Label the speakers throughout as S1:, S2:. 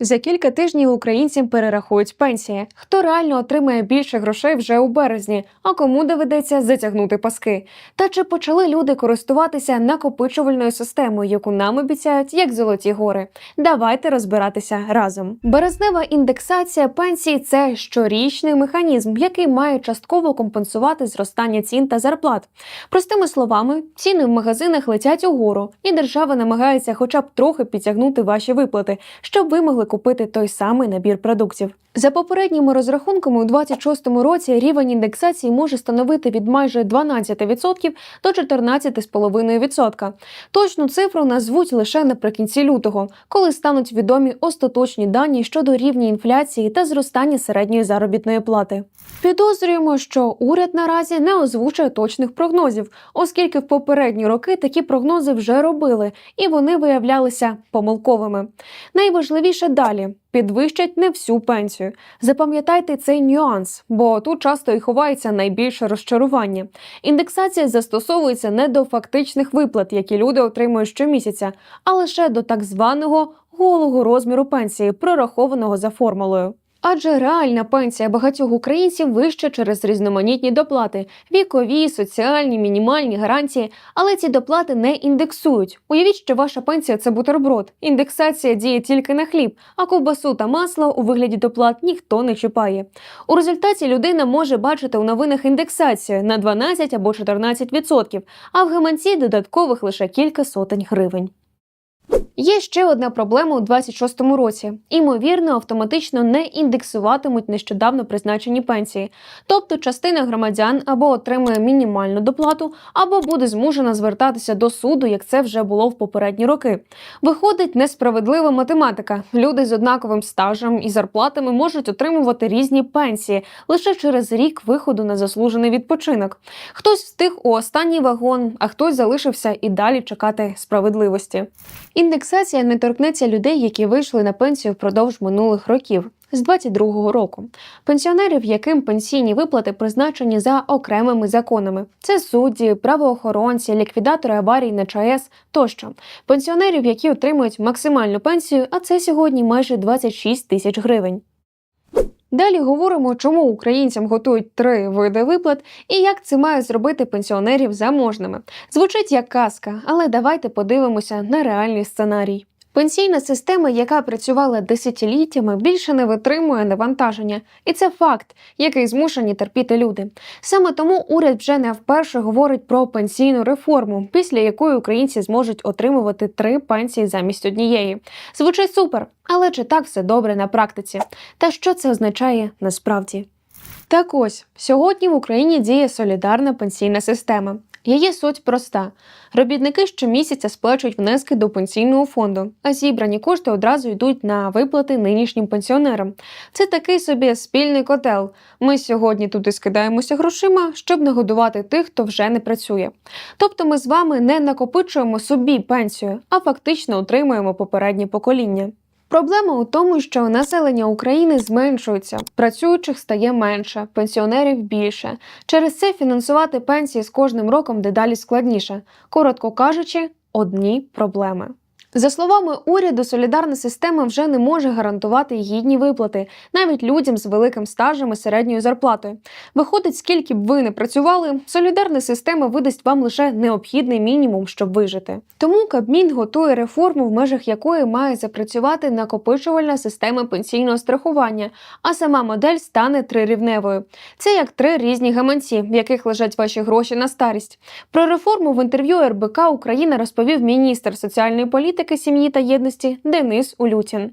S1: За кілька тижнів українцям перерахують пенсії. Хто реально отримає більше грошей вже у березні, а кому доведеться затягнути паски? Та чи почали люди користуватися накопичувальною системою, яку нам обіцяють як золоті гори? Давайте розбиратися разом. Березнева індексація пенсій це щорічний механізм, який має частково компенсувати зростання цін та зарплат. Простими словами, ціни в магазинах летять угору, і держава намагається хоча б трохи підтягнути ваші виплати, щоб ви могли купити той самий набір продуктів. За попередніми розрахунками, у 2026 році рівень індексації може становити від майже 12% до 14,5%. Точну цифру назвуть лише наприкінці лютого, коли стануть відомі остаточні дані щодо рівня інфляції та зростання середньої заробітної плати. Підозрюємо, що уряд наразі не озвучує точних прогнозів, оскільки в попередні роки такі прогнози вже робили, і вони виявлялися помилковими. Найважливіше далі підвищать не всю пенсію. Запам'ятайте цей нюанс, бо тут часто і ховається найбільше розчарування. Індексація застосовується не до фактичних виплат, які люди отримують щомісяця, а лише до так званого голого розміру пенсії, прорахованого за формулою. Адже реальна пенсія багатьох українців вища через різноманітні доплати, вікові, соціальні, мінімальні гарантії, але ці доплати не індексують. Уявіть, що ваша пенсія це бутерброд. Індексація діє тільки на хліб, а ковбасу та масло у вигляді доплат ніхто не чіпає. У результаті людина може бачити у новинах індексацію на 12 або 14%, а в гаманці додаткових лише кілька сотень гривень. Є ще одна проблема у 26-му році. Імовірно, автоматично не індексуватимуть нещодавно призначені пенсії. Тобто частина громадян або отримує мінімальну доплату, або буде змушена звертатися до суду, як це вже було в попередні роки. Виходить несправедлива математика. Люди з однаковим стажем і зарплатами можуть отримувати різні пенсії лише через рік виходу на заслужений відпочинок. Хтось встиг у останній вагон, а хтось залишився і далі чекати справедливості. Індексація не торкнеться людей, які вийшли на пенсію впродовж минулих років. З 22-го року пенсіонерів, яким пенсійні виплати призначені за окремими законами, це судді, правоохоронці, ліквідатори аварій на ЧАЕС тощо. Пенсіонерів, які отримують максимальну пенсію, а це сьогодні майже 26 тисяч гривень. Далі говоримо, чому українцям готують три види виплат і як це має зробити пенсіонерів заможними. Звучить як казка, але давайте подивимося на реальний сценарій. Пенсійна система, яка працювала десятиліттями, більше не витримує навантаження, і це факт, який змушені терпіти люди. Саме тому уряд вже не вперше говорить про пенсійну реформу, після якої українці зможуть отримувати три пенсії замість однієї. Звучить супер, але чи так все добре на практиці? Та що це означає насправді? Так ось сьогодні в Україні діє солідарна пенсійна система. Її суть проста: робітники щомісяця сплачують внески до пенсійного фонду, а зібрані кошти одразу йдуть на виплати нинішнім пенсіонерам. Це такий собі спільний котел. Ми сьогодні туди скидаємося грошима, щоб нагодувати тих, хто вже не працює. Тобто ми з вами не накопичуємо собі пенсію, а фактично отримуємо попереднє покоління. Проблема у тому, що населення України зменшується, працюючих стає менше, пенсіонерів більше. Через це фінансувати пенсії з кожним роком дедалі складніше. Коротко кажучи, одні проблеми. За словами уряду, солідарна система вже не може гарантувати гідні виплати навіть людям з великим стажем і середньою зарплатою. Виходить, скільки б ви не працювали, солідарна система видасть вам лише необхідний мінімум, щоб вижити. Тому Кабмін готує реформу, в межах якої має запрацювати накопичувальна система пенсійного страхування, а сама модель стане трирівневою. Це як три різні гаманці, в яких лежать ваші гроші на старість. Про реформу в інтерв'ю РБК Україна розповів міністр соціальної політики, сім'ї та єдності Денис Улютін.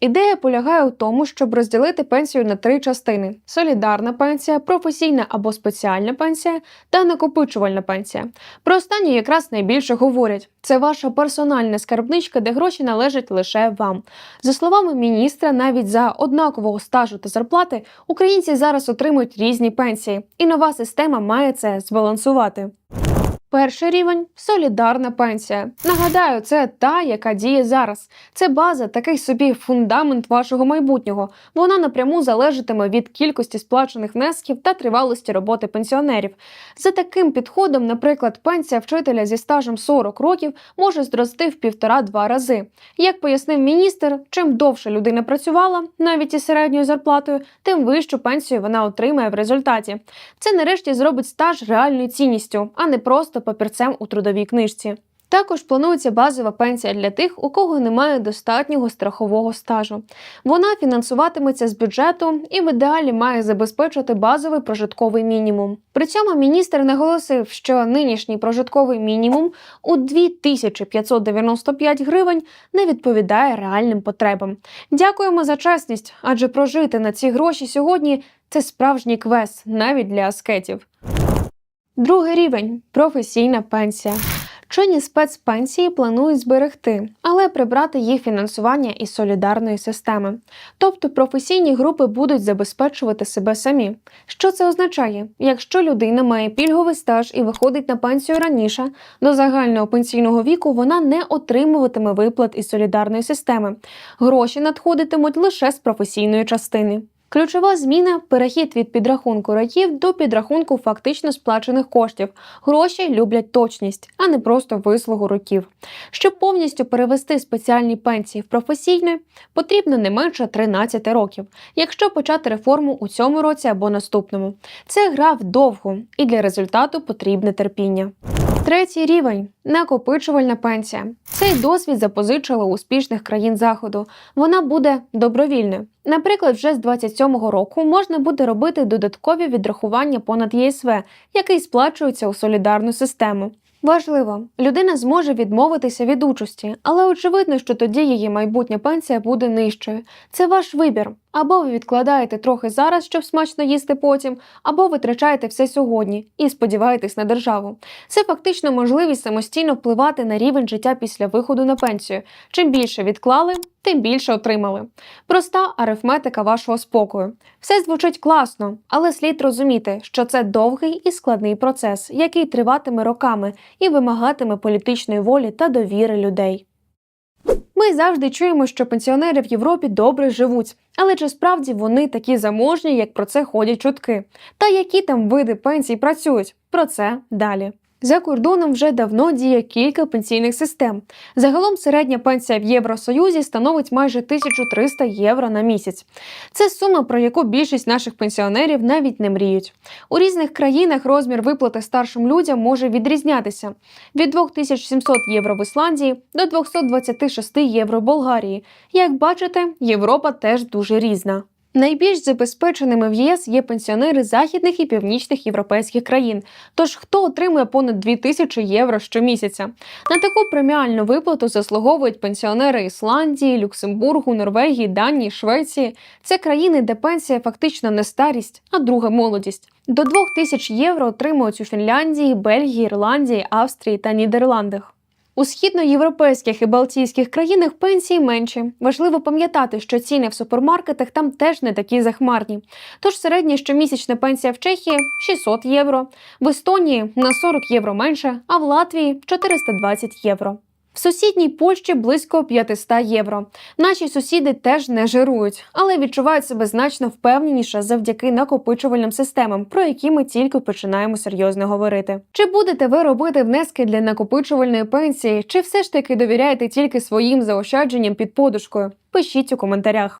S1: Ідея полягає у тому, щоб розділити пенсію на три частини: солідарна пенсія, професійна або спеціальна пенсія та накопичувальна пенсія. Про останню якраз найбільше говорять. Це ваша персональна скарбничка, де гроші належать лише вам. За словами міністра, навіть за однакового стажу та зарплати українці зараз отримують різні пенсії, і нова система має це збалансувати. Перший рівень солідарна пенсія. Нагадаю, це та, яка діє зараз. Це база, такий собі фундамент вашого майбутнього. Вона напряму залежатиме від кількості сплачених внесків та тривалості роботи пенсіонерів. За таким підходом, наприклад, пенсія вчителя зі стажем 40 років може зрости в півтора-два рази. Як пояснив міністр, чим довше людина працювала, навіть із середньою зарплатою, тим вищу пенсію вона отримає в результаті. Це нарешті зробить стаж реальною цінністю, а не просто папірцем у трудовій книжці. Також планується базова пенсія для тих, у кого немає достатнього страхового стажу. Вона фінансуватиметься з бюджету і в ідеалі має забезпечити базовий прожитковий мінімум. При цьому міністр наголосив, що нинішній прожитковий мінімум у 2595 гривень не відповідає реальним потребам. Дякуємо за чесність, адже прожити на ці гроші сьогодні це справжній квест навіть для аскетів. Другий рівень професійна пенсія. Чинні спецпенсії планують зберегти, але прибрати їх фінансування із солідарної системи. Тобто професійні групи будуть забезпечувати себе самі. Що це означає? Якщо людина має пільговий стаж і виходить на пенсію раніше, до загального пенсійного віку вона не отримуватиме виплат із солідарної системи. Гроші надходитимуть лише з професійної частини. Ключова зміна перехід від підрахунку років до підрахунку фактично сплачених коштів. Гроші люблять точність, а не просто вислугу років. Щоб повністю перевести спеціальні пенсії в професійне, потрібно не менше 13 років, якщо почати реформу у цьому році або наступному. Це гра вдовго, і для результату потрібне терпіння. Третій рівень накопичувальна пенсія. Цей досвід запозичили успішних країн заходу. Вона буде добровільною. Наприклад, вже з 27-го року можна буде робити додаткові відрахування понад ЄСВ, який сплачується у солідарну систему. Важливо, людина зможе відмовитися від участі, але очевидно, що тоді її майбутня пенсія буде нижчою. Це ваш вибір. Або ви відкладаєте трохи зараз, щоб смачно їсти потім, або витрачаєте все сьогодні і сподіваєтесь на державу. Це фактично можливість самостійно впливати на рівень життя після виходу на пенсію. Чим більше відклали, тим більше отримали. Проста арифметика вашого спокою. Все звучить класно, але слід розуміти, що це довгий і складний процес, який триватиме роками і вимагатиме політичної волі та довіри людей. Ми завжди чуємо, що пенсіонери в Європі добре живуть, але чи справді вони такі заможні, як про це ходять чутки? Та які там види пенсій працюють? Про це далі. За кордоном вже давно діє кілька пенсійних систем. Загалом середня пенсія в Євросоюзі становить майже 1300 євро на місяць. Це сума, про яку більшість наших пенсіонерів навіть не мріють. У різних країнах розмір виплати старшим людям може відрізнятися від 2700 євро в Ісландії до 226 євро в Болгарії. Як бачите, Європа теж дуже різна. Найбільш забезпеченими в ЄС є пенсіонери західних і північних європейських країн. Тож хто отримує понад 2000 євро щомісяця? На таку преміальну виплату заслуговують пенсіонери Ісландії, Люксембургу, Норвегії, Данії, Швеції. Це країни, де пенсія фактично не старість, а друга молодість. До 2000 євро отримують у Фінляндії, Бельгії, Ірландії, Австрії та Нідерландах. У східноєвропейських і балтійських країнах пенсії менші. Важливо пам'ятати, що ціни в супермаркетах там теж не такі захмарні. Тож середня щомісячна пенсія в Чехії 600 євро, в Естонії на 40 євро менше, а в Латвії 420 євро. В сусідній Польщі близько 500 євро. Наші сусіди теж не жирують, але відчувають себе значно впевненіше завдяки накопичувальним системам, про які ми тільки починаємо серйозно говорити. Чи будете ви робити внески для накопичувальної пенсії, чи все ж таки довіряєте тільки своїм заощадженням під подушкою? Пишіть у коментарях.